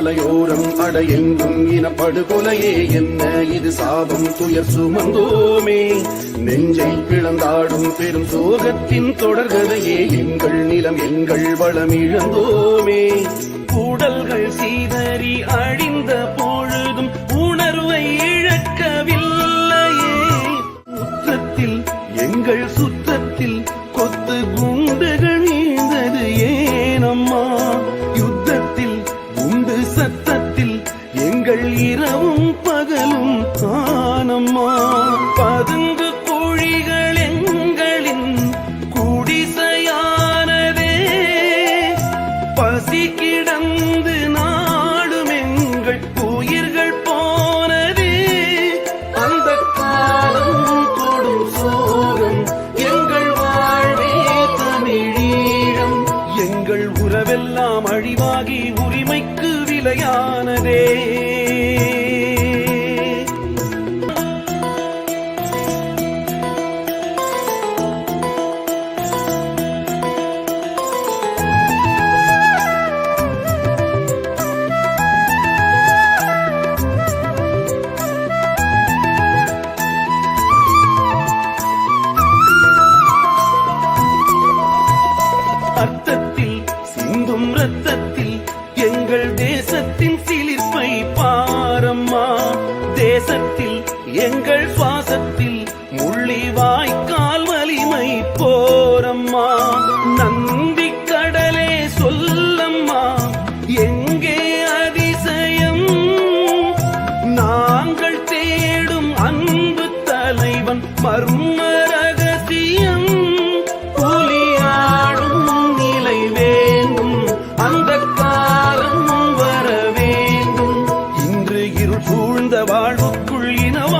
மலையோரம் அடையெங்கும் இனப்படுகொலையே என்ன? இது சாபம் துயர் சுமந்தோமே. நெஞ்சை பிளந்தாடும் பெரும் சோகத்தின் தொடர்கதையே. எங்கள் நிலம் எங்கள் வளம் இழந்தோமே. கூடல்கள் சீதறி அழிந்த பொழுதும் உணர்வை இழக்கவில்லையே. முற்றத்தில் எங்கள் சுத்தத்தில் கொத்து குண்டுகள் நீந்தது எங்கள் இரவும் பகலும் ஆனம்மா பதுங்கு குழிகள் எங்களின் குடிசையானதே. பசி கிடந்து நாடும் எங்கள் உயிர்கள் போனதே. அந்த காலம் கொடும் சோகம் எங்கள் வாழ்வே தமிழீழம். எங்கள் உறவெல்லாம் அழிவாகி உரிமைக்கு நிலையானதே. சிலிர்ப்பை பாரம்மா. தேசத்தில் எங்கள் சுவாசத்தில் முள்ளி வாய்க்கா வாழ்வுக்குள் இனவா